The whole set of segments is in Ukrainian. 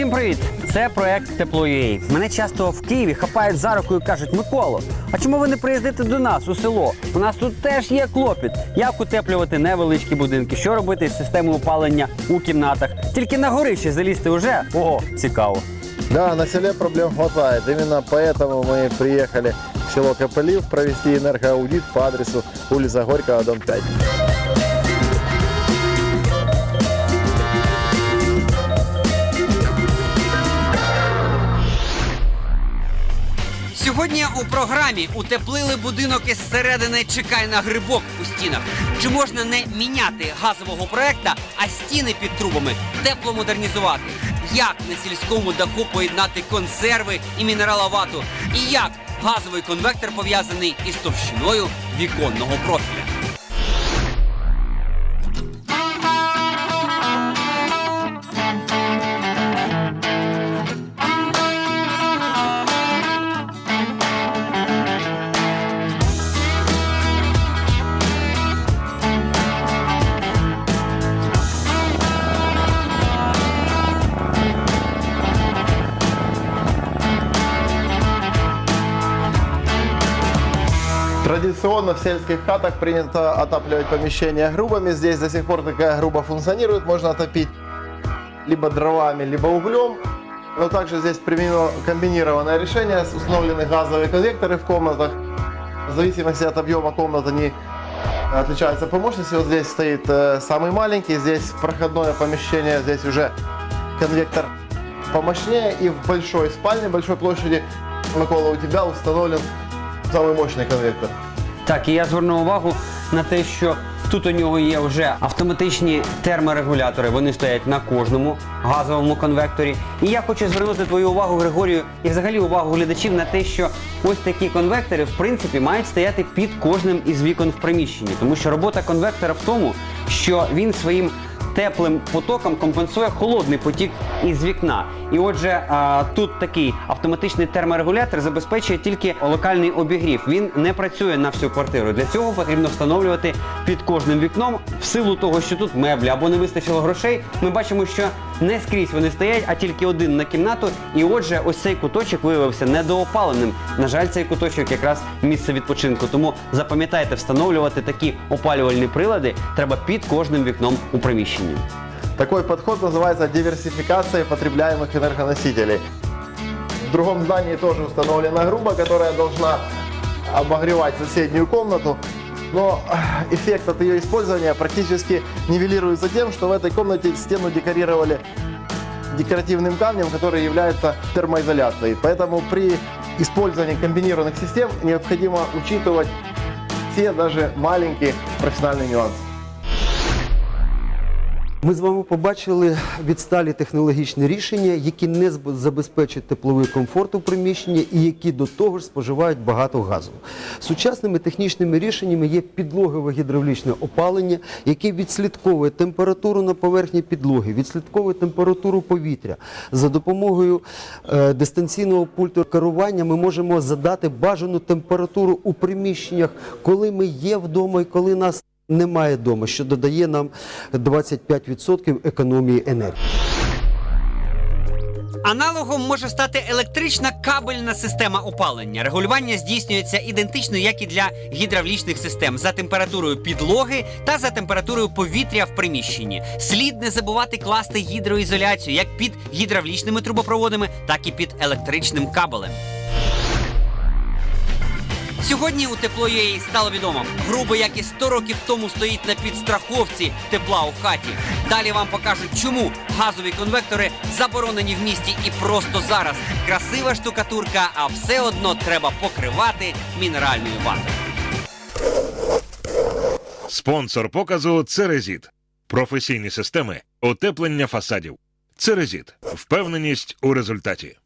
Всім привіт! Це проект Тепло.ua. Мене часто в Києві хапають за руку і кажуть: Миколо, а чому ви не приїздите до нас у село? У нас тут теж є клопіт. Як утеплювати невеличкі будинки, що робити з системою опалення у кімнатах. Тільки на горище залізти уже ого, цікаво. Да, на селе проблем хватает. Именно поэтому мы приехали в село Капелив провести энергоаудит по адресу улица Горького, дом 5. У програмі утеплили будинок із середини чекай на грибок у стінах. Чи можна не міняти газового проекта, а стіни під трубами тепло модернізувати? Як на сільському даху поєднати консерви і мінераловату? І як газовий конвектор пов'язаний із товщиною віконного профіля? Традиционно в сельских хатах принято отапливать помещения грубами. Здесь до сих пор такая груба функционирует. Можно отопить либо дровами, либо углем. Но также здесь применено комбинированное решение. Установлены газовые конвекторы в комнатах. В зависимости от объема комнат они отличаются по мощности. Вот здесь стоит э, самый маленький, здесь проходное помещение, здесь уже конвектор помощнее. И в большой спальне, большой площади, Микола, у тебя установлен самый мощный конвектор. Так, і я звернув увагу на те, що тут у нього є вже автоматичні терморегулятори. Вони стоять на кожному газовому конвекторі. І я хочу звернути твою увагу, Григорію, і взагалі увагу глядачів на те, що ось такі конвектори, в принципі, мають стояти під кожним із вікон в приміщенні. Тому що робота конвектора в тому, що він своїм теплим потоком компенсує холодний потік із вікна. І отже, тут такий автоматичний терморегулятор забезпечує тільки локальний обігрів. Він не працює на всю квартиру. Для цього потрібно встановлювати під кожним вікном. В силу того, що тут меблі або не вистачило грошей, ми бачимо, що не скрізь вони стоять, а тільки один на кімнату. І отже, ось цей куточок виявився недоопаленим. На жаль, цей куточок якраз місце відпочинку. Тому запам'ятайте, встановлювати такі опалювальні прилади треба під кожним вікном у приміщенні. Такой подход называется диверсификацией потребляемых энергоносителей. В другом здании тоже установлена груба, которая должна обогревать соседнюю комнату. Но эффект от ее использования практически нивелируется тем, что в этой комнате стену декорировали декоративным камнем, который является термоизоляцией. Поэтому при использовании комбинированных систем необходимо учитывать все даже маленькие профессиональные нюансы. Ми з вами побачили відсталі технологічні рішення, які не забезпечують тепловий комфорт у приміщенні і які до того ж споживають багато газу. Сучасними технічними рішеннями є підлогове гідравлічне опалення, яке відслідковує температуру на поверхні підлоги, відслідковує температуру повітря. За допомогою е, дистанційного пульту керування ми можемо задати бажану температуру у приміщеннях, коли ми є вдома і коли нас немає вдома, що додає нам 25% економії енергії. Аналогом може стати електрична кабельна система опалення. Регулювання здійснюється ідентично, як і для гідравлічних систем за температурою підлоги та за температурою повітря в приміщенні. Слід не забувати класти гідроізоляцію як під гідравлічними трубопроводами, так і під електричним кабелем. Сьогодні у тепло.ua стало відомо, грубо як і 100 років тому стоїть на підстраховці тепла у хаті. Далі вам покажуть, чому газові конвектори заборонені в місті і просто зараз. Красива штукатурка, а все одно треба покривати мінеральною ватою. Спонсор показу Церезіт. Професійні системи утеплення фасадів. Церезіт. Впевненість у результаті.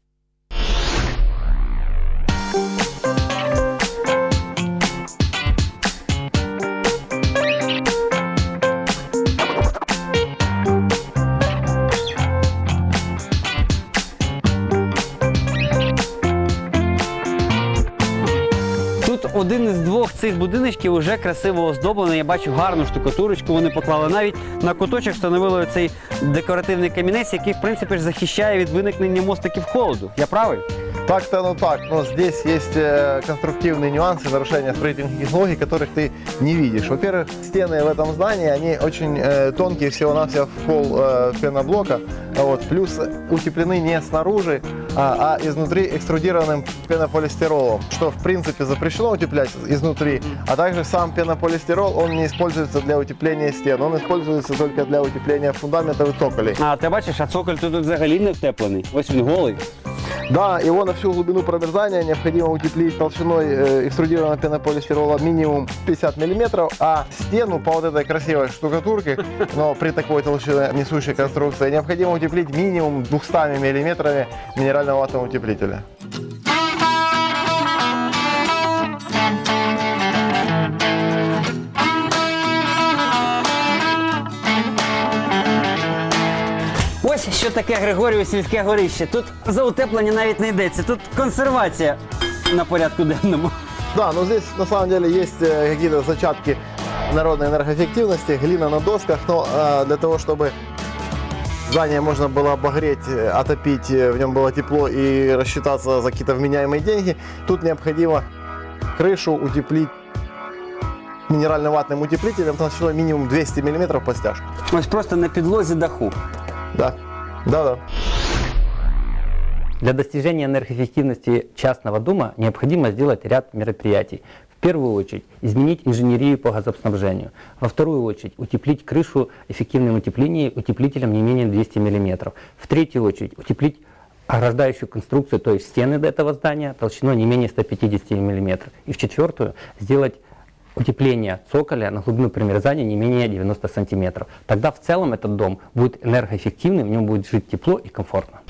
один із двох цих будиночків уже красиво оздоблений. Я бачу гарну штукатурочку. Вони поклали навіть на куточок встановили цей декоративний камінець, який в принципі ж захищає від виникнення мостиків холоду. Я правий? Так-то оно так, но здесь есть э, конструктивные нюансы, нарушения строительных технологий, которых ты не видишь. Во-первых, стены в этом здании, они очень э, тонкие, всего-навсего в пол э, пеноблока, вот, плюс утеплены не снаружи, а, а изнутри экструдированным пенополистиролом, что в принципе запрещено утеплять изнутри, а также сам пенополистирол, он не используется для утепления стен, он используется только для утепления фундаментов и цоколей. А ти бачиш, а цоколь тут взагалі не втеплений. Ось він голий. Да, его на всю глубину промерзания необходимо утеплить толщиной э, экструдированного пенополистирола минимум 50 мм, а стену по вот этой красивой штукатурке, но при такой толщине несущей конструкции, необходимо утеплить минимум 200 мм минерального ватного утеплителя. Ось що таке Григорію сільське горище. Тут за утеплення навіть не йдеться. Тут консервація на порядку денному. Да, но здесь на самом деле есть э, какие-то зачатки народной энергоэффективности, глина на досках, но э, для того, чтобы здание можно было обогреть, э, отопить, э, в нем было тепло и рассчитаться за какие-то вменяемые деньги, тут необходимо крышу утеплить минерально-ватным утеплителем толщиной минимум 200 мм по стяжку. Ось просто на підлозі даху. Да, да, да. Для достижения энергоэффективности частного дома необходимо сделать ряд мероприятий. В первую очередь изменить инженерию по газоснабжению. Во вторую очередь утеплить крышу эффективным утеплением утеплителем не менее 200 мм. В третью очередь утеплить ограждающую конструкцию, то есть стены до этого здания толщиной не менее 150 мм. И в четвертую сделать утепление цоколя на глубину промерзания не менее 90 сантиметров. Тогда в целом этот дом будет энергоэффективным, в нем будет жить тепло и комфортно.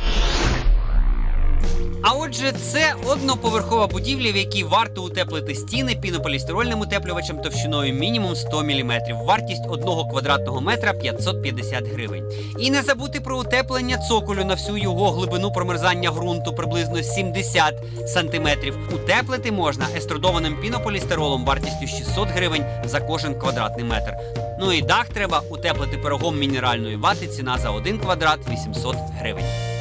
Отже, це одноповерхова будівля, в якій варто утеплити стіни пінополістирольним утеплювачем товщиною мінімум 100 мм. Вартість одного квадратного метра 550 гривень. І не забути про утеплення цоколю на всю його глибину промерзання ґрунту приблизно 70 см. Утеплити можна еструдованим пінополістиролом вартістю 600 гривень за кожен квадратний метр. Ну і дах треба утеплити пирогом мінеральної вати. Ціна за один квадрат 800 гривень.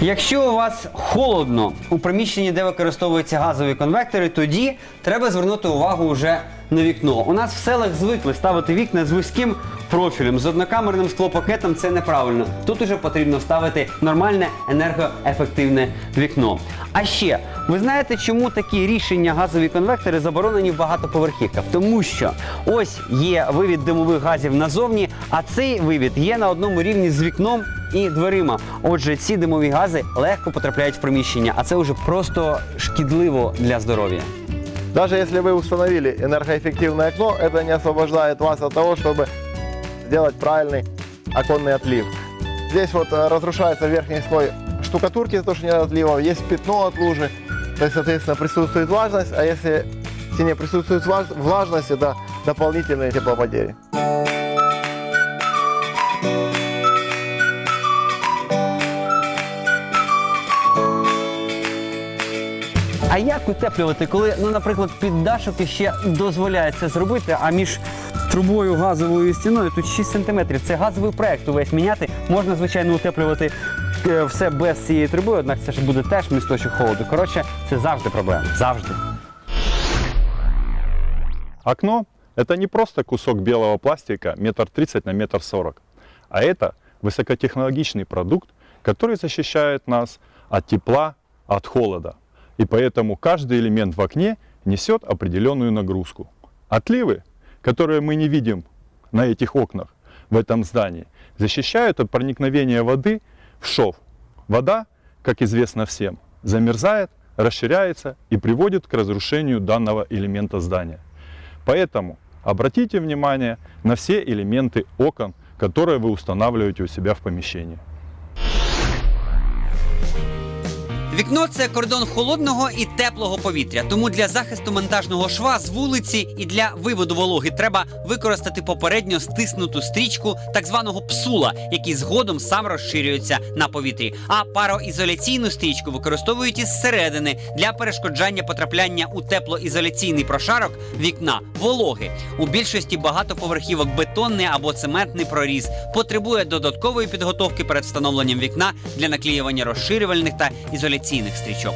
Якщо у вас холодно у приміщенні, де використовуються газові конвектори, тоді треба звернути увагу вже на вікно. У нас в селах звикли ставити вікна з вузьким профілем, з однокамерним склопакетом це неправильно. Тут уже потрібно ставити нормальне енергоефективне вікно. А ще ви знаєте, чому такі рішення газові конвектори заборонені в багатоповерхівках? Тому що ось є вивід димових газів назовні, а цей вивід є на одному рівні з вікном і дверима. Отже, ці димові гази легко потрапляють в приміщення, а це вже просто шкідливо для здоров'я. Даже если вы установили энергоэффективное окно, это не освобождает вас от того, чтобы сделать правильный оконный отлив. Здесь вот э, разрушается верхний слой штукатурки, то, что нет отлива, есть пятно от лужи, то есть, соответственно, присутствует влажность, а если в стене присутствует влаж- влажность, это дополнительные теплопотери. А як утеплювати, коли, ну, наприклад, під дашок іще дозволяється зробити, а між трубою газовою і стіною тут 6 сантиметрів. Це газовий проект увесь міняти. Можна, звичайно, утеплювати е, все без цієї труби, однак це ж буде теж місточок холоду. Коротше, це завжди проблема. Завжди. Окно – это не просто кусок белого пластика метр тридцать на метр сорок, а это высокотехнологичный продукт, который защищает нас от тепла, от холода. И поэтому каждый элемент в окне несет определенную нагрузку. Отливы, которые мы не видим на этих окнах в этом здании, защищают от проникновения воды в шов. Вода, как известно всем, замерзает, расширяется и приводит к разрушению данного элемента здания. Поэтому обратите внимание на все элементы окон, которые вы устанавливаете у себя в помещении. Вікно це кордон холодного і теплого повітря. Тому для захисту монтажного шва з вулиці і для виводу вологи треба використати попередньо стиснуту стрічку так званого псула, який згодом сам розширюється на повітрі. А пароізоляційну стрічку використовують із середини для перешкоджання потрапляння у теплоізоляційний прошарок вікна вологи. У більшості багатоповерхівок бетонний або цементний проріз потребує додаткової підготовки перед встановленням вікна для наклеювання розширювальних та ізоляційних стрічок.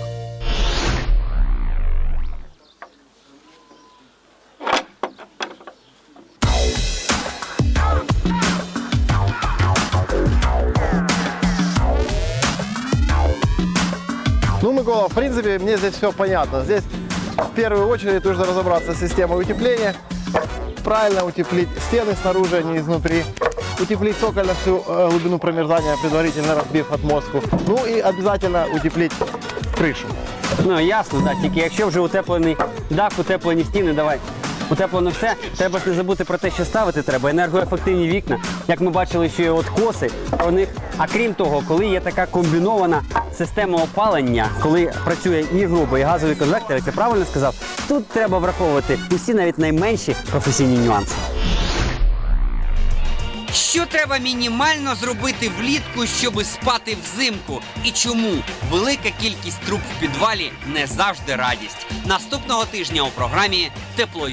Ну, Микола, в принципе, мне здесь все понятно. Здесь в первую очередь нужно разобраться с системой утепления, правильно утеплить стены снаружи, а не изнутри, утеплить цоколь на всю э, глубину промерзания, предварительно разбив отмостку. Ну и обязательно утеплить крышу. Ну ясно, так. Тільки якщо вже утеплений дах, утеплені стіни, давай. Утеплено все, треба ж не забути про те, що ставити треба. Енергоефективні вікна. Як ми бачили, що є от коси про них. А крім того, коли є така комбінована система опалення, коли працює і грубо, і газовий конвектор, як ти правильно сказав, тут треба враховувати усі навіть найменші професійні нюанси. Що треба мінімально зробити влітку, щоби спати взимку? І чому велика кількість труб в підвалі не завжди радість? Наступного тижня у програмі тепло.